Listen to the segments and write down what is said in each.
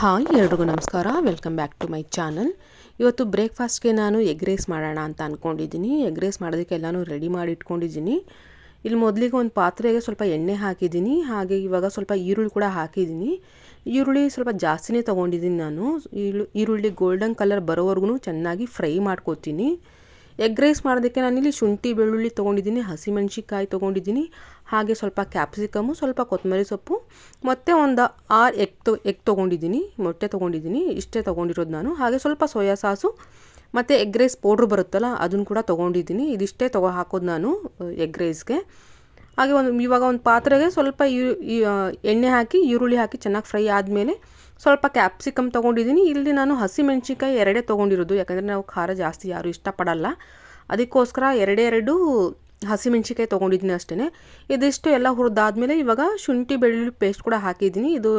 Hi, ಎಲ್ರಿಗೂ ನಮಸ್ಕಾರ. Welcome back to my channel ಇವತ್ತು ಬ್ರೇಕ್ಫಾಸ್ಟ್ಗೆ ನಾನು ಎಗ್ ರೈಸ್ ಮಾಡೋಣ ಅಂತ ಅಂದ್ಕೊಂಡಿದ್ದೀನಿ ಎಗ್ ರೈಸ್ ಮಾಡೋದಕ್ಕೆ ಎಲ್ಲನೂ ರೆಡಿ ಮಾಡಿ ಇಟ್ಕೊಂಡಿದ್ದೀನಿ. ಇಲ್ಲಿ ಮೊದಲಿಗೆ ಒಂದು ಪಾತ್ರೆಗೆ ಸ್ವಲ್ಪ ಎಣ್ಣೆ ಹಾಕಿದ್ದೀನಿ. ಹಾಗೆ ಇವಾಗ ಸ್ವಲ್ಪ ಈರುಳ್ಳಿ ಕೂಡ ಹಾಕಿದ್ದೀನಿ. ಈರುಳ್ಳಿ ಸ್ವಲ್ಪ ಜಾಸ್ತಿನೇ ತೊಗೊಂಡಿದ್ದೀನಿ ನಾನು. ಈರುಳ್ಳಿ ಗೋಲ್ಡನ್ ಕಲರ್ ಬರೋವರೆಗೂ ಚೆನ್ನಾಗಿ ಫ್ರೈ ಮಾಡ್ಕೋತೀನಿ. ಎಗ್ ರೈಸ್ ಮಾಡೋದಕ್ಕೆ ನಾನಿಲ್ಲಿ ಶುಂಠಿ, ಬೆಳ್ಳುಳ್ಳಿ ತೊಗೊಂಡಿದ್ದೀನಿ ಹಸಿಮೆಣ್ಸಿಕಾಯಿ ತೊಗೊಂಡಿದ್ದೀನಿ. ಹಾಗೆ ಸ್ವಲ್ಪ ಕ್ಯಾಪ್ಸಿಕಮು ಸ್ವಲ್ಪ ಕೊತ್ತಂಬರಿ ಸೊಪ್ಪು, ಮತ್ತು ಒಂದು ಆರು ಎಗ್ ತೊ, ಎಗ್ ತೊಗೊಂಡಿದ್ದೀನಿ, ಮೊಟ್ಟೆ ತೊಗೊಂಡಿದ್ದೀನಿ, ಇಷ್ಟೇ ತೊಗೊಂಡಿರೋದು ನಾನು. ಹಾಗೆ ಸ್ವಲ್ಪ ಸೋಯಾ ಸಾಸು, ಮತ್ತು ಎಗ್ ರೈಸ್ ಪೌಡ್ರ್ ಬರುತ್ತಲ್ಲ, ಅದನ್ನು ಕೂಡ ತೊಗೊಂಡಿದ್ದೀನಿ. ಇದಿಷ್ಟೇ ತೊಗೊ, ಹಾಕೋದು ನಾನು ಎಗ್ ರೈಸ್ಗೆ ಹಾಗೆ ಒಂದು, ಇವಾಗ ಒಂದು ಪಾತ್ರೆಗೆ ಸ್ವಲ್ಪ ಎಣ್ಣೆ ಹಾಕಿ, ಈರುಳ್ಳಿ ಹಾಕಿ ಚೆನ್ನಾಗಿ ಫ್ರೈ ಆದಮೇಲೆ ಸ್ವಲ್ಪ ಕ್ಯಾಪ್ಸಿಕಮ್ ತೊಗೊಂಡಿದ್ದೀನಿ. ಇಲ್ಲಿ ನಾನು ಹಸಿಮೆಣ್ಸಿನ್ಕಾಯಿ ಎರಡೇ ತೊಗೊಂಡಿರೋದು. ಯಾಕಂದರೆ ನಾವು ಖಾರ ಜಾಸ್ತಿ ಯಾರು ಇಷ್ಟಪಡಲ್ಲ. ಅದಕ್ಕೋಸ್ಕರ ಎರಡೇ ಎರಡು ಹಸಿಮೆಣ್ಸಿಕಾಯಿ ತೊಗೊಂಡಿದ್ದೀನಿ ಅಷ್ಟೇ ಇದಿಷ್ಟು ಎಲ್ಲ ಹುರಿದಾದ್ಮೇಲೆ ಇವಾಗ ಶುಂಠಿ ಬೆಳ್ಳುಳ್ಳಿ ಪೇಸ್ಟ್ ಕೂಡ ಹಾಕಿದ್ದೀನಿ. ಇದು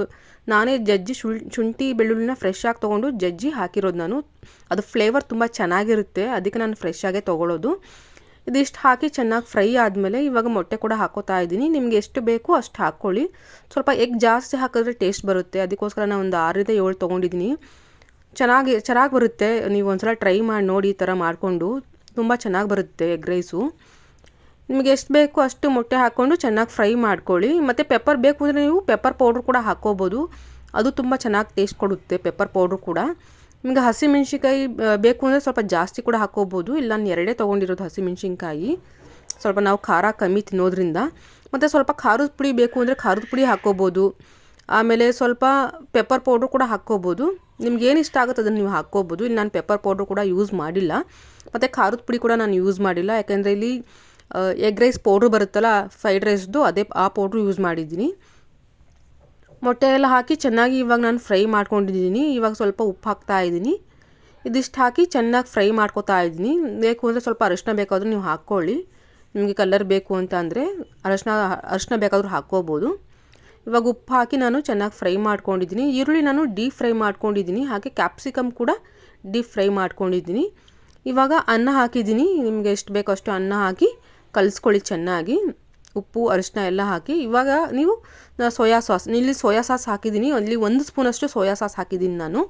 ನಾನೇ ಜಜ್ಜಿ ಶುಳ್, ಶುಂಠಿ ಬೆಳ್ಳುಳ್ಳಿನ ಫ್ರೆಶ್ ಆಗಿ ತೊಗೊಂಡು ಜಜ್ಜಿ ಹಾಕಿರೋದು ನಾನು. ಅದು ಫ್ಲೇವರ್ ತುಂಬ ಚೆನ್ನಾಗಿರುತ್ತೆ. ಅದಕ್ಕೆ ನಾನು ಫ್ರೆಶ್ ಆಗೇ ತೊಗೊಳ್ಳೋದು ಇದಿಷ್ಟು ಹಾಕಿ ಚೆನ್ನಾಗಿ ಫ್ರೈ ಆದಮೇಲೆ ಇವಾಗ ಮೊಟ್ಟೆ ಕೂಡ ಹಾಕೋತಾ ಇದ್ದೀನಿ. ನಿಮಗೆ ಎಷ್ಟು ಬೇಕು ಅಷ್ಟು ಹಾಕ್ಕೊಳ್ಳಿ ಸ್ವಲ್ಪ ಎಗ್ ಜಾಸ್ತಿ ಹಾಕಿದ್ರೆ ಟೇಸ್ಟ್ ಬರುತ್ತೆ. ಅದಕ್ಕೋಸ್ಕರ ನಾನು ಒಂದು ಆರರಿಂದ ಏಳು ತೊಗೊಂಡಿದ್ದೀನಿ. ಚೆನ್ನಾಗಿ ಚೆನ್ನಾಗಿ ಬರುತ್ತೆ. ನೀವು ಒಂದ್ಸಲ ಟ್ರೈ ಮಾಡಿ ನೋಡಿ ಈ ಥರ ಮಾಡಿಕೊಂಡು. ತುಂಬ ಚೆನ್ನಾಗಿ ಬರುತ್ತೆ ಎಗ್ ರೈಸು. ನಿಮಗೆ ಎಷ್ಟು ಬೇಕು ಅಷ್ಟು ಮೊಟ್ಟೆ ಹಾಕ್ಕೊಂಡು ಚೆನ್ನಾಗಿ ಫ್ರೈ ಮಾಡ್ಕೊಳ್ಳಿ. ಮತ್ತು ಪೆಪ್ಪರ್ ಬೇಕು ಅಂದರೆ ನೀವು ಪೆಪ್ಪರ್ ಪೌಡ್ರ್ ಕೂಡ ಹಾಕ್ಕೋಬೋದು. ಅದು ತುಂಬ ಚೆನ್ನಾಗಿ ಟೇಸ್ಟ್ ಕೊಡುತ್ತೆ ಪೆಪ್ಪರ್ ಪೌಡ್ರ್ ಕೂಡ. ನಿಮಗೆ ಹಸಿಮೆಣ್ಸಿನ್ಕಾಯಿ ಬೇಕು ಅಂದರೆ ಸ್ವಲ್ಪ ಜಾಸ್ತಿ ಕೂಡ ಹಾಕೋಬೋದು. ಇಲ್ಲ, ನಾನು ಎರಡೇ ತೊಗೊಂಡಿರೋದು ಹಸಿಮೆಣ್ಸಿನ್ಕಾಯಿ. ಸ್ವಲ್ಪ ನಾವು ಖಾರ ಕಮ್ಮಿ ತಿನ್ನೋದ್ರಿಂದ. ಮತ್ತು ಸ್ವಲ್ಪ ಖಾರದ ಪುಡಿ ಬೇಕು ಅಂದರೆ ಖಾರದ ಪುಡಿ ಹಾಕ್ಕೋಬೋದು ಆಮೇಲೆ ಸ್ವಲ್ಪ ಪೆಪ್ಪರ್ ಪೌಡ್ರು ಕೂಡ ಹಾಕ್ಕೋಬೋದು ನಿಮ್ಗೆ ಏನು ಇಷ್ಟ ಆಗುತ್ತೆ ಅದನ್ನು ನೀವು ಹಾಕ್ಕೋಬೋದು ಇಲ್ಲಿ ನಾನು ಪೆಪ್ಪರ್ ಪೌಡ್ರು ಕೂಡ ಯೂಸ್ ಮಾಡಿಲ್ಲ. ಮತ್ತು ಖಾರದ ಪುಡಿ ಕೂಡ ನಾನು ಯೂಸ್ ಮಾಡಿಲ್ಲ. ಯಾಕೆಂದರೆ ಇಲ್ಲಿ ಎಗ್ ರೈಸ್ ಪೌಡ್ರು ಬರುತ್ತಲ್ಲ ಫ್ರೈಡ್ ರೈಸ್ದು ಅದೇ ಆ ಪೌಡ್ರು ಯೂಸ್ ಮಾಡಿದ್ದೀನಿ. ಮೊಟ್ಟೆ ಎಲ್ಲ ಹಾಕಿ ಚೆನ್ನಾಗಿ ಇವಾಗ ನಾನು ಫ್ರೈ ಮಾಡ್ಕೊಂಡಿದ್ದೀನಿ. ಇವಾಗ ಸ್ವಲ್ಪ ಉಪ್ಪು ಹಾಕ್ತಾ ಇದ್ದೀನಿ. ಇದಿಷ್ಟು ಹಾಕಿ ಚೆನ್ನಾಗಿ ಫ್ರೈ ಮಾಡ್ಕೋತಾ ಇದ್ದೀನಿ. ಬೇಕು ಅಂದರೆ ಸ್ವಲ್ಪ ಅರಶಿನ ಬೇಕಾದರೂ ನೀವು ಹಾಕ್ಕೊಳ್ಳಿ. ನಿಮಗೆ ಕಲರ್ ಬೇಕು ಅಂತ ಅಂದರೆ ಅರಶಿನ ಅರಶಿನ ಬೇಕಾದರೂ ಹಾಕ್ಕೋಬೋದು. ಇವಾಗ ಉಪ್ಪು ಹಾಕಿ ನಾನು ಚೆನ್ನಾಗಿ ಫ್ರೈ ಮಾಡ್ಕೊಂಡಿದ್ದೀನಿ. ಈರುಳ್ಳಿ ನಾನು ಡೀಪ್ ಫ್ರೈ ಮಾಡ್ಕೊಂಡಿದ್ದೀನಿ. ಹಾಗೆ ಕ್ಯಾಪ್ಸಿಕಮ್ ಕೂಡ ಡೀಪ್ ಫ್ರೈ ಮಾಡ್ಕೊಂಡಿದ್ದೀನಿ. ಇವಾಗ ಅನ್ನ ಹಾಕಿದ್ದೀನಿ. ನಿಮಗೆ ಎಷ್ಟು ಬೇಕೋ ಅಷ್ಟು ಅನ್ನ ಹಾಕಿ ಕಲಿಸ್ಕೊಳ್ಳಿ ಚೆನ್ನಾಗಿ. ಉಪ್ಪು ಅರಿಶಿನ ಎಲ್ಲ ಹಾಕಿ ಇವಾಗ ನೀವು ಸೋಯಾ ಸಾಸ್ ಇಲ್ಲಿ ಸೋಯಾ ಸಾಸ್ ಹಾಕಿದ್ದೀನಿ ಅಲ್ಲಿ ಒಂದು ಸ್ಪೂನಷ್ಟು ಸೋಯಾ ಸಾಸ್ ಹಾಕಿದ್ದೀನಿ ನಾನು.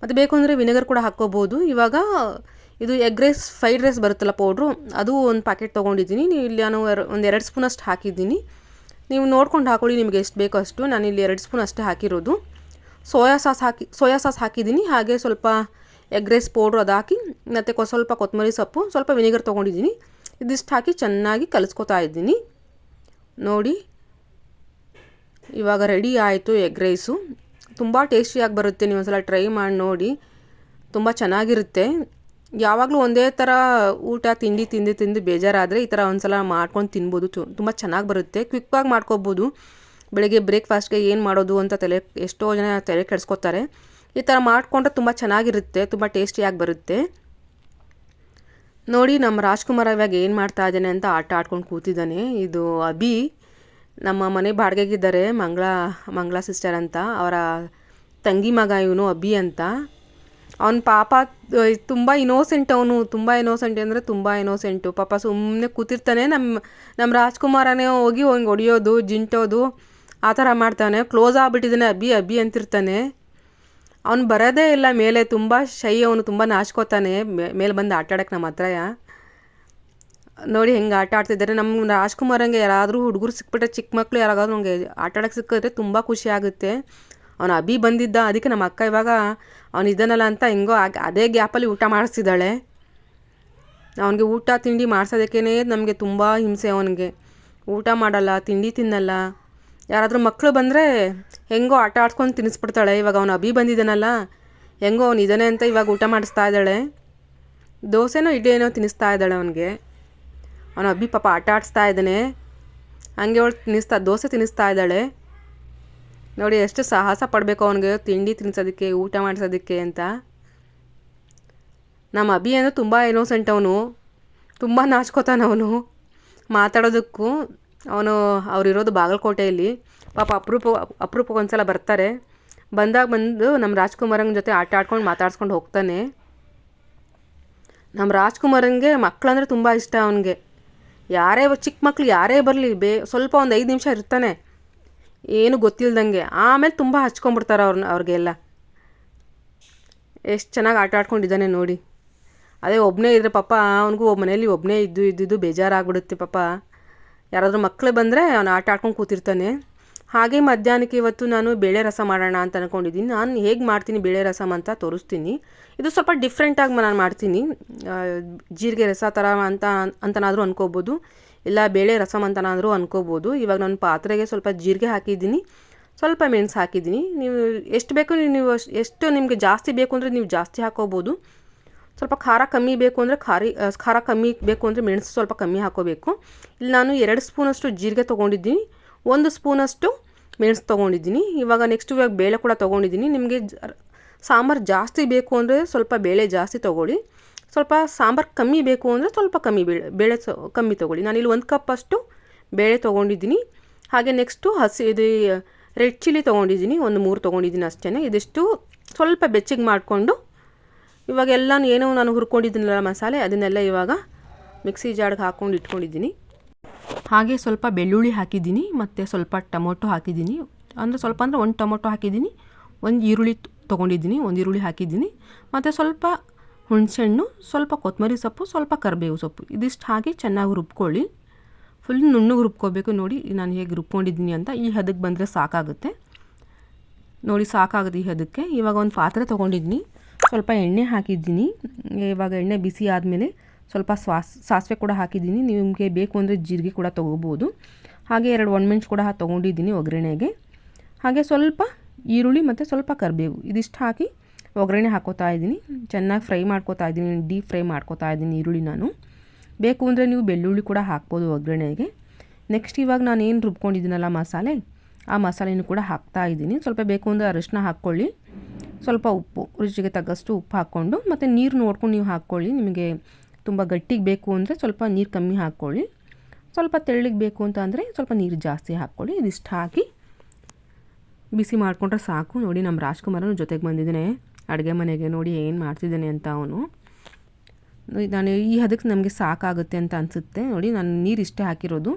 ಮತ್ತು ಬೇಕು ಅಂದರೆ ವಿನೆಗರ್ ಕೂಡ ಹಾಕ್ಕೋಬೋದು. ಇವಾಗ ಇದು ಎಗ್ ರೈಸ್, ಫ್ರೈಡ್ ರೈಸ್ ಬರುತ್ತಲ್ಲ ಪೌಡ್ರು, ಅದು ಒಂದು ಪ್ಯಾಕೆಟ್ ತೊಗೊಂಡಿದ್ದೀನಿ. ಇಲ್ಲಿ ನಾನು ಒಂದು ಎರಡು ಸ್ಪೂನಷ್ಟು ಹಾಕಿದ್ದೀನಿ. ನೀವು ನೋಡ್ಕೊಂಡು ಹಾಕೊಳ್ಳಿ ನಿಮಗೆ ಎಷ್ಟು ಬೇಕೋ ಅಷ್ಟು. ನಾನು ಇಲ್ಲಿ ಎರಡು ಸ್ಪೂನ್ ಅಷ್ಟೇ ಹಾಕಿರೋದು. ಸೋಯಾ ಸಾಸ್ ಹಾಕಿ, ಸೋಯಾ ಸಾಸ್ ಹಾಕಿದ್ದೀನಿ ಹಾಗೆ ಸ್ವಲ್ಪ ಎಗ್ ರೈಸ್ ಪೌಡ್ರು ಅದು ಹಾಕಿ, ಮತ್ತು ಸ್ವಲ್ಪ ಕೊತ್ತಂಬರಿ ಸೊಪ್ಪು, ಸ್ವಲ್ಪ ವಿನೆಗರ್ ತೊಗೊಂಡಿದ್ದೀನಿ. ಇದಿಷ್ಟು ಹಾಕಿ ಚೆನ್ನಾಗಿ ಕಲಿಸ್ಕೊತಾ ಇದ್ದೀನಿ. ನೋಡಿ. ಇವಾಗ ರೆಡಿ ಆಯಿತು ಎಗ್ ರೈಸು ತುಂಬ ಟೇಸ್ಟಿಯಾಗಿ ಬರುತ್ತೆ, ನೀವು ಒಂದ್ಸಲ ಟ್ರೈ ಮಾಡಿ ನೋಡಿ. ತುಂಬ ಚೆನ್ನಾಗಿರುತ್ತೆ. ಯಾವಾಗಲೂ ಒಂದೇ ಥರ ಊಟ ತಿಂಡಿ ತಿಂದು ತಿಂದು ಬೇಜಾರಾದರೆ ಈ ಥರ ಒಂದ್ಸಲ ಮಾಡ್ಕೊಂಡು ತಿನ್ಬೋದು. ತುಂಬ ಚೆನ್ನಾಗಿ ಬರುತ್ತೆ. ಕ್ವಿಕ್ಕಾಗಿ ಮಾಡ್ಕೊಬೋದು. ಬೆಳಗ್ಗೆ ಬ್ರೇಕ್ಫಾಸ್ಟ್ಗೆ ಏನು ಮಾಡೋದು ಅಂತ ತಲೆ, ಎಷ್ಟೋ ಜನ ತಲೆ ಕೆಡಿಸ್ಕೊತಾರೆ. ಈ ಥರ ಮಾಡಿಕೊಂಡ್ರೆ ತುಂಬ ಚೆನ್ನಾಗಿರುತ್ತೆ, ತುಂಬ ಟೇಸ್ಟಿಯಾಗಿ ಬರುತ್ತೆ. ನೋಡಿ ನಮ್ಮ ರಾಜ್ಕುಮಾರ್ ಇವಾಗ ಏನು ಮಾಡ್ತಾ ಇದ್ದಾನೆ ಅಂತ ಆಟ ಆಡ್ಕೊಂಡು ಕೂತಿದ್ದಾನೆ. ಇದು ಅಭಿ, ನಮ್ಮ ಮನೆ ಬಾಡಿಗೆಗಿದ್ದಾರೆ, ಮಂಗಳ ಮಂಗಳ ಸಿಸ್ಟರ್ ಅಂತ. ಅವರ ತಂಗಿ ಮಗ ಇವನು ಅಭಿ ಅಂತ. ಅವನ ಪಾಪ ತುಂಬ ಇನೋಸೆಂಟ್ ಅವನು. ತುಂಬ ಇನೋಸೆಂಟ್ ಅಂದರೆ ತುಂಬ ಇನೋಸೆಂಟು ಪಾಪ ಸುಮ್ಮನೆ ಕೂತಿರ್ತಾನೆ. ನಮ್ಮ ನಮ್ಮ ರಾಜ್ಕುಮಾರನೇ ಹೋಗಿ ಹೋಗಿ ಹೊಡಿಯೋದು, ಜಿಂಟೋದು, ಆ ಥರ ಮಾಡ್ತಾನೆ. ಕ್ಲೋಸ್ ಆಗಿಬಿಟ್ಟಿದ್ದಾನೆ ಅಭಿ. ಅಭಿ ಅಂತಿರ್ತಾನೆ. ಅವ್ನು ಬರೋದೇ ಇಲ್ಲ ಮೇಲೆ, ತುಂಬ ಶೈ ಅವನು ತುಂಬ ನಾಚ್ಕೋತಾನೆ ಮೇಲೆ ಬಂದು ಆಟ ಆಡೋಕ್ಕೆ ನಮ್ಮ ಹತ್ರ. ನೋಡಿ ಹೆಂಗೆ ಆಟ ಆಡ್ತಿದ್ದಾರೆ. ನಮ್ಮ ರಾಜ್ಕುಮಾರಂಗೆ ಯಾರಾದರೂ ಹುಡುಗರು ಸಿಕ್ಬಿಟ್ರೆ ಚಿಕ್ಕ ಮಕ್ಕಳು ಯಾರಾದರೂ ನನಗೆ ಆಟ ಆಡೋಕ್ಕೆ ಸಿಕ್ಕಿದ್ರೆ ತುಂಬ ಖುಷಿ ಆಗುತ್ತೆ. ಅವನು ಅಭಿ ಬಂದಿದ್ದ, ಅದಕ್ಕೆ ನಮ್ಮ ಅಕ್ಕ ಇವಾಗ ಅವನು ಇದ್ದಾನಲ್ಲ ಅಂತ ಹೆಂಗೋ ಅದೇ ಗ್ಯಾಪಲ್ಲಿ ಊಟ ಮಾಡಿಸ್ತಿದ್ದಾಳೆ ಅವನಿಗೆ ಊಟ, ತಿಂಡಿ ಮಾಡಿಸೋದಕ್ಕೇ ನಮಗೆ ತುಂಬ ಹಿಂಸೆ ಅವನಿಗೆ. ಊಟ ಮಾಡಲ್ಲ, ತಿಂಡಿ ತಿನ್ನಲ್ಲ. ಯಾರಾದರೂ ಮಕ್ಕಳು ಬಂದರೆ ಹೆಂಗೋ ಆಟ ಆಡ್ಸ್ಕೊಂಡು ತಿನ್ನಿಸ್ಬಿಡ್ತಾಳೆ ಇವಾಗ ಅವನು ಅಭಿ ಬಂದಿದ್ದಾನಲ್ಲ. ಹೆಂಗೋ ಅವ್ನು ಇದ್ದಾನೆ ಅಂತ ಇವಾಗ ಊಟ ಮಾಡಿಸ್ತಾ ಇದ್ದಾಳೆ. ದೋಸೆನೋ ಇಡ್ಲಿ ಏನೋ ತಿನ್ನಿಸ್ತಾ ಇದ್ದಾಳೆ ಅವನಿಗೆ. ಅವನು ಅಭಿ ಪಾಪ ಆಟ ಆಡಿಸ್ತಾ ಇದ್ದಾನೆ. ಹಂಗೆ ಅವಳು ತಿನ್ನಿಸ್ತಾ ದೋಸೆ ತಿನ್ನಿಸ್ತಾ ಇದ್ದಾಳೆ. ನೋಡಿ ಎಷ್ಟು ಸಾಹಸ ಪಡಬೇಕು ಅವನಿಗೆ, ತಿಂಡಿ ತಿನ್ನಿಸೋದಕ್ಕೆ ಊಟ ಮಾಡಿಸೋದಕ್ಕೆ ಅಂತ. ನಮ್ಮ ಅಭಿ ಅಂದರೆ ತುಂಬ ಇನೋಸೆಂಟ್ ಅವನು. ತುಂಬ ನಾಚ್ಕೋತಾನೆ ಅವನು. ಮಾತಾಡೋದಕ್ಕೂ ಅವನು ಅವರಿರೋದು ಬಾಗಲಕೋಟೆಯಲ್ಲಿ. ಪಾಪ ಅಪರೂಪ, ಅಪರೂಪಕ್ಕೆ ಒಂದ್ಸಲ ಬರ್ತಾರೆ. ಬಂದಾಗ ಬಂದು ನಮ್ಮ ರಾಜ್ಕುಮಾರನ ಜೊತೆ ಆಟ ಆಡ್ಕೊಂಡು ಮಾತಾಡ್ಸ್ಕೊಂಡು ಹೋಗ್ತಾನೆ. ನಮ್ಮ ರಾಜ್ಕುಮಾರನ್ಗೆ ಮಕ್ಕಳಂದ್ರೆ ತುಂಬ ಇಷ್ಟ ಅವನಿಗೆ. ಯಾರೇ ಚಿಕ್ಕ ಮಕ್ಕಳು ಯಾರೇ ಬರಲಿ, ಬೇ, ಸ್ವಲ್ಪ ಒಂದು ಐದು ನಿಮಿಷ ಇರ್ತಾನೆ. ಏನು ಗೊತ್ತಿಲ್ದಂಗೆ. ಆಮೇಲೆ ತುಂಬ ಹಚ್ಕೊಂಡ್ಬಿಡ್ತಾರೆ ಅವ್ರನ್ನ ಅವ್ರಿಗೆಲ್ಲ. ಎಷ್ಟು ಚೆನ್ನಾಗಿ ಆಟ ಆಡ್ಕೊಂಡಿದ್ದಾನೆ ನೋಡಿ. ಅದೇ ಒಬ್ಬನೇ ಇದ್ದರೆ ಪಾಪ, ಅವನಿಗೂ ಮನೇಲಿ ಒಬ್ಬನೇ ಇದ್ದು ಇದ್ದಿದ್ದು ಬೇಜಾರಾಗ್ಬಿಡುತ್ತೆ ಪಾಪ. ಯಾರಾದರೂ ಮಕ್ಕಳು ಬಂದರೆ ಅವನು ಆಟ ಆಡ್ಕೊಂಡು ಕೂತಿರ್ತಾನೆ. ಹಾಗೆ ಮಧ್ಯಾಹ್ನಕ್ಕೆ ಇವತ್ತು ನಾನು ಬೇಳೆ ರಸ ಮಾಡೋಣ ಅಂತ ಅಂದ್ಕೊಂಡಿದ್ದೀನಿ ನಾನು ಹೇಗೆ ಮಾಡ್ತೀನಿ ಬೇಳೆ ರಸಮ್ ಅಂತ ತೋರಿಸ್ತೀನಿ. ಇದು ಸ್ವಲ್ಪ ಡಿಫ್ರೆಂಟಾಗಿ ನಾನು ಮಾಡ್ತೀನಿ. ಜೀರಿಗೆ ರಸ ಥರ ಅಂತ ಅಂತನಾದರೂ ಅನ್ಕೋಬೋದು. ಇಲ್ಲ ಬೇಳೆ ರಸಮ್ ಅಂತನಾದರೂ ಅನ್ಕೋಬೋದು. ಇವಾಗ ನಾನು ಪಾತ್ರೆಗೆ ಸ್ವಲ್ಪ ಜೀರಿಗೆ ಹಾಕಿದ್ದೀನಿ. ಸ್ವಲ್ಪ ಮೆಣಸು ಹಾಕಿದ್ದೀನಿ. ನೀವು ಎಷ್ಟು ಬೇಕು ನೀವು- ಎಷ್ಟು ನಿಮಗೆ ಜಾಸ್ತಿ ಬೇಕು ಅಂದರೆ ನೀವು ಜಾಸ್ತಿ ಹಾಕೋಬೋದು. ಸ್ವಲ್ಪ ಖಾರ ಕಮ್ಮಿ ಬೇಕು ಅಂದರೆ ಖಾರಿ ಖಾರ ಕಮ್ಮಿ ಬೇಕು ಅಂದರೆ ಮೆಣಸು ಸ್ವಲ್ಪ ಕಮ್ಮಿ ಹಾಕೋಬೇಕು. ಇಲ್ಲಿ ನಾನು ಎರಡು ಸ್ಪೂನಷ್ಟು ಜೀರಿಗೆ ತೊಗೊಂಡಿದ್ದೀನಿ, ಒಂದು ಸ್ಪೂನಷ್ಟು ಮೆಣಸು ತೊಗೊಂಡಿದ್ದೀನಿ. ಇವಾಗ ನೆಕ್ಸ್ಟ್ ಇವಾಗ ಬೇಳೆ ಕೂಡ ತೊಗೊಂಡಿದ್ದೀನಿ. ನಿಮಗೆ ಸಾಂಬಾರು ಜಾಸ್ತಿ ಬೇಕು ಅಂದರೆ ಸ್ವಲ್ಪ ಬೇಳೆ ಜಾಸ್ತಿ ತೊಗೊಳ್ಳಿ. ಸ್ವಲ್ಪ ಸಾಂಬಾರು ಕಮ್ಮಿ ಬೇಕು ಅಂದರೆ ಸ್ವಲ್ಪ ಕಮ್ಮಿ ಬೇಳೆ ಬೇಳೆ ಕಮ್ಮಿ ತೊಗೊಳ್ಳಿ. ಇಲ್ಲಿ ಒಂದು ಕಪ್ ಅಷ್ಟು ಬೇಳೆ ತೊಗೊಂಡಿದ್ದೀನಿ. ಹಾಗೆ ನೆಕ್ಸ್ಟು ಹಸಿ, ಇದು ರೆಡ್ ಚಿಲ್ಲಿ ತೊಗೊಂಡಿದ್ದೀನಿ. ಒಂದು ಮೂರು ತೊಗೊಂಡಿದ್ದೀನಿ ಅಷ್ಟೇ ಇದಿಷ್ಟು ಸ್ವಲ್ಪ ಬೆಚ್ಚಗೆ ಮಾಡಿಕೊಂಡು ಇವಾಗ ಎಲ್ಲನೂ ಏನೋ ನಾನು ಹುರ್ಕೊಂಡಿದ್ದೀನಲ್ಲ ಮಸಾಲೆ, ಅದನ್ನೆಲ್ಲ ಇವಾಗ ಮಿಕ್ಸಿ ಜಾರ್ಗೆ ಹಾಕ್ಕೊಂಡು ಇಟ್ಕೊಂಡಿದ್ದೀನಿ. ಹಾಗೆ ಸ್ವಲ್ಪ ಬೆಳ್ಳುಳ್ಳಿ ಹಾಕಿದ್ದೀನಿ, ಮತ್ತು ಸ್ವಲ್ಪ ಟೊಮೊಟೊ ಹಾಕಿದ್ದೀನಿ. ಅಂದರೆ ಸ್ವಲ್ಪ ಅಂದರೆ ಒಂದು ಟೊಮೊಟೊ ಹಾಕಿದ್ದೀನಿ, ಒಂದು ಈರುಳ್ಳಿ ತೊಗೊಂಡಿದ್ದೀನಿ, ಒಂದು ಈರುಳ್ಳಿ ಹಾಕಿದ್ದೀನಿ. ಮತ್ತು ಸ್ವಲ್ಪ ಹುಣಸೆಹಣ್ಣು, ಸ್ವಲ್ಪ ಕೊತ್ತಂಬರಿ ಸೊಪ್ಪು, ಸ್ವಲ್ಪ ಕರಿಬೇವು ಸೊಪ್ಪು. ಇದಿಷ್ಟು ಹಾಕಿ ಚೆನ್ನಾಗಿ ರುಬ್ಕೊಳ್ಳಿ. ಫುಲ್ ನುಣ್ಣಗೆ ರುಬ್ಕೋಬೇಕು ನೋಡಿ ನಾನು ಹೇಗೆ ರುಬ್ಕೊಂಡಿದ್ದೀನಿ ಅಂತ. ಈ ಹದಕ್ಕೆ ಬಂದರೆ ಸಾಕಾಗುತ್ತೆ. ನೋಡಿ ಸಾಕಾಗುತ್ತೆ ಈ ಹದಕ್ಕೆ. ಇವಾಗ ಒಂದು ಪಾತ್ರೆ ತೊಗೊಂಡಿದ್ದೀನಿ. ಸ್ವಲ್ಪ ಎಣ್ಣೆ ಹಾಕಿದ್ದೀನಿ. ಇವಾಗ ಎಣ್ಣೆ ಬಿಸಿ ಆದಮೇಲೆ ಸ್ವಲ್ಪ ಸ್ವಾಸ್ ಸಾಸಿವೆ ಕೂಡ ಹಾಕಿದ್ದೀನಿ. ನಿಮಗೆ ಬೇಕು ಅಂದರೆ ಜೀರಿಗೆ ಕೂಡ ತೊಗೋಬೋದು. ಹಾಗೆ ಎರಡು ಒಣಮೆಣ್ಸು ಕೂಡ ತೊಗೊಂಡಿದ್ದೀನಿ ಒಗ್ಗರಣೆಗೆ. ಹಾಗೆ ಸ್ವಲ್ಪ ಈರುಳ್ಳಿ ಮತ್ತು ಸ್ವಲ್ಪ ಕರಿಬೇವು ಇದಿಷ್ಟು ಹಾಕಿ ಒಗ್ಗರಣೆ ಹಾಕೋತಾ ಇದ್ದೀನಿ. ಚೆನ್ನಾಗಿ ಫ್ರೈ ಮಾಡ್ಕೋತಾ ಇದ್ದೀನಿ, ಡೀಪ್ ಫ್ರೈ ಮಾಡ್ಕೋತಾ ಇದ್ದೀನಿ ಈರುಳ್ಳಿ ನಾನು. ಬೇಕು ಅಂದರೆ ನೀವು ಬೆಳ್ಳುಳ್ಳಿ ಕೂಡ ಹಾಕ್ಬೋದು ಒಗ್ಗರಣೆಗೆ. ನೆಕ್ಸ್ಟ್ ಇವಾಗ ನಾನು ಏನು ರುಬ್ಕೊಂಡಿದ್ದೀನಲ್ಲ ಮಸಾಲೆ, ಆ ಮಸಾಲೆನೂ ಕೂಡ ಹಾಕ್ತಾ ಇದ್ದೀನಿ. ಸ್ವಲ್ಪ ಬೇಕು ಅಂದರೆ ಅರಿಶಿನ ಹಾಕ್ಕೊಳ್ಳಿ. ಸ್ವಲ್ಪ ಉಪ್ಪು, ರುಚಿಗೆ ತగ్గಷ್ಟು ಉಪ್ಪು ಹಾಕ್ಕೊಂಡು ಮತ್ತು ನೀರು ನೋಡ್ಕೊಂಡು ನೀವು ಹಾಕ್ಕೊಳ್ಳಿ. ನಿಮಗೆ ತುಂಬ ಗಟ್ಟಿಗೆ ಬೇಕು ಅಂದರೆ ಸ್ವಲ್ಪ ನೀರು ಕಮ್ಮಿ ಹಾಕ್ಕೊಳ್ಳಿ. ಸ್ವಲ್ಪ ತೆಳ್ಳಗೆ ಬೇಕು ಅಂತ ಅಂದರೆ ಸ್ವಲ್ಪ ನೀರು ಜಾಸ್ತಿ ಹಾಕ್ಕೊಳ್ಳಿ. ಇದಿಷ್ಟು ಹಾಕಿ ಬಿಸಿ ಮಾಡಿಕೊಂಡ್ರೆ ಸಾಕು. ನೋಡಿ ನಮ್ಮ ರಾಜ್ಕುಮಾರನು ಜೊತೆಗೆ ಬಂದಿದ್ದಾನೆ. ಅಡುಗೆ ಮನೆಗೆ ನೋಡಿ ಏನು ಮಾಡ್ತಿದ್ದಾನೆ ಅಂತ ಅವನು. ನಾನು ಈ ಹದಕ್ಕೆ ನಮಗೆ ಸಾಕಾಗುತ್ತೆ ಅಂತ ಅನಿಸುತ್ತೆ. ನೋಡಿ ನಾನು ನೀರು ಇಷ್ಟೇ ಹಾಕಿರೋದು.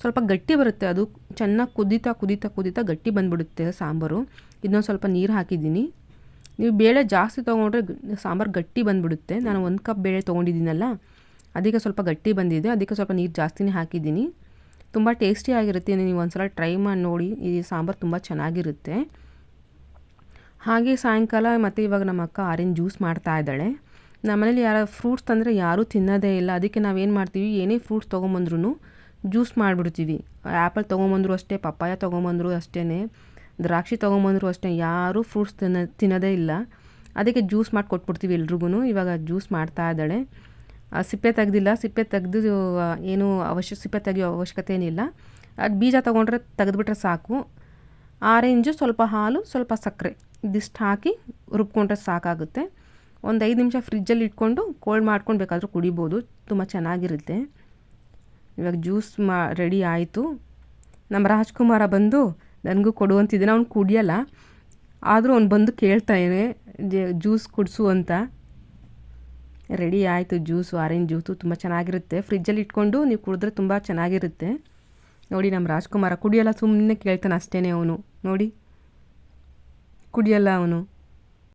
ಸ್ವಲ್ಪ ಗಟ್ಟಿ ಬರುತ್ತೆ ಅದು. ಚೆನ್ನಾಗಿ ಕುದೀತಾ ಕುದೀತಾ ಕುದೀತಾ ಗಟ್ಟಿ ಬಂದುಬಿಡುತ್ತೆ ಸಾಂಬಾರು. ಇನ್ನೊಂದು ಸ್ವಲ್ಪ ನೀರು ಹಾಕಿದ್ದೀನಿ. ನೀವು ಬೇಳೆ ಜಾಸ್ತಿ ತೊಗೊಂಡ್ರೆ ಸಾಂಬಾರು ಗಟ್ಟಿ ಬಂದುಬಿಡುತ್ತೆ. ನಾನು ಒಂದು ಕಪ್ ಬೇಳೆ ತೊಗೊಂಡಿದ್ದೀನಲ್ಲ ಅದಕ್ಕೆ ಸ್ವಲ್ಪ ಗಟ್ಟಿ ಬಂದಿದೆ. ಅದಕ್ಕೆ ಸ್ವಲ್ಪ ನೀರು ಜಾಸ್ತಿನೇ ಹಾಕಿದ್ದೀನಿ. ತುಂಬ ಟೇಸ್ಟಿಯಾಗಿರುತ್ತೆ ನೀವು ಒಂದು ಸಲ ಟ್ರೈ ಮಾಡಿ ನೋಡಿ. ಈ ಸಾಂಬಾರು ತುಂಬ ಚೆನ್ನಾಗಿರುತ್ತೆ. ಹಾಗೆ ಸಾಯಂಕಾಲ ಮತ್ತು ಇವಾಗ ನಮ್ಮ ಅಕ್ಕ ಆರೆಂಜ್ ಜ್ಯೂಸ್ ಮಾಡ್ತಾ ಇದ್ದಾಳೆ. ನಮ್ಮನೇಲಿ ಯಾರು, ಫ್ರೂಟ್ಸ್ ತಂದರೆ ಯಾರೂ ತಿನ್ನೋದೇ ಇಲ್ಲ. ಅದಕ್ಕೆ ನಾವೇನು ಮಾಡ್ತೀವಿ? ಏನೇ ಫ್ರೂಟ್ಸ್ ತೊಗೊಂಬಂದ್ರೂ ಜ್ಯೂಸ್ ಮಾಡಿಬಿಡ್ತೀವಿ. ಆ್ಯಪಲ್ ತೊಗೊಂಬಂದ್ರು ಅಷ್ಟೇ, ಪಪ್ಪಾಯ ತೊಗೊಂಬಂದ್ರು ಅಷ್ಟೇ ದ್ರಾಕ್ಷಿ ತೊಗೊಂಬಂದ್ರು ಅಷ್ಟೇ, ಯಾರೂ ಫ್ರೂಟ್ಸ್ ತಿನ್ನ, ತಿನ್ನೋದೇ ಇಲ್ಲ. ಅದಕ್ಕೆ ಜ್ಯೂಸ್ ಮಾಡಿ ಕೊಟ್ಬಿಡ್ತೀವಿ ಎಲ್ರಿಗೂ ಇವಾಗ ಜ್ಯೂಸ್ ಮಾಡ್ತಾ ಇದ್ದಾಳೆ. ಸಿಪ್ಪೆ ತೆಗ್ದಿಲ್ಲ. ಸಿಪ್ಪೆ ತೆಗೆದು ಏನು ಅವಶ್ಯ, ಸಿಪ್ಪೆ ತೆಗೆಯೋ ಅವಶ್ಯಕತೆ ಏನಿಲ್ಲ. ಅದು ಬೀಜ ತೊಗೊಂಡ್ರೆ ತೆಗೆದುಬಿಟ್ರೆ ಸಾಕು. ಆರೆಂಜು ಸ್ವಲ್ಪ ಹಾಲು, ಸ್ವಲ್ಪ ಸಕ್ಕರೆ. ಇದಿಷ್ಟು ಹಾಕಿ ರುಬ್ಕೊಂಡ್ರೆ ಸಾಕಾಗುತ್ತೆ. ಒಂದು ಐದು ನಿಮಿಷ ಫ್ರಿಜ್ಜಲ್ಲಿ ಇಟ್ಕೊಂಡು ಕೋಲ್ಡ್ ಮಾಡ್ಕೊಂಡು ಬೇಕಾದರೂ ಕುಡಿಬೋದು. ತುಂಬ ಚೆನ್ನಾಗಿರುತ್ತೆ. ಇವಾಗ ಜ್ಯೂಸ್ ಮಾ ರೆಡಿ ಆಯಿತು. ನಮ್ಮ ರಾಜ್ಕುಮಾರ ಬಂದು ನನಗೂ ಕೊಡುವಂತಿದ್ದಾನೆ ಅವ್ನು ಕುಡಿಯಲ್ಲ. ಆದರೂ ಅವ್ನು ಬಂದು ಕೇಳ್ತಾನೆ ಜ್ಯೂಸ್ ಕುಡಿಸು ಅಂತ. ರೆಡಿ ಆಯಿತು ಜ್ಯೂಸು, ಆರೆಂಜ್ ಜ್ಯೂಸು, ತುಂಬ ಚೆನ್ನಾಗಿರುತ್ತೆ. ಫ್ರಿಜ್ಜಲ್ಲಿ ಇಟ್ಕೊಂಡು ನೀವು ಕುಡಿದ್ರೆ ತುಂಬ ಚೆನ್ನಾಗಿರುತ್ತೆ. ನೋಡಿ ನಮ್ಮ ರಾಜ್ಕುಮಾರ, ಕುಡಿಯಲ್ಲ ಸುಮ್ಮನೆ ಕೇಳ್ತಾನೆ ಅಷ್ಟೇ ಅವನು. ನೋಡಿ. ಕುಡಿಯಲ್ಲ ಅವನು.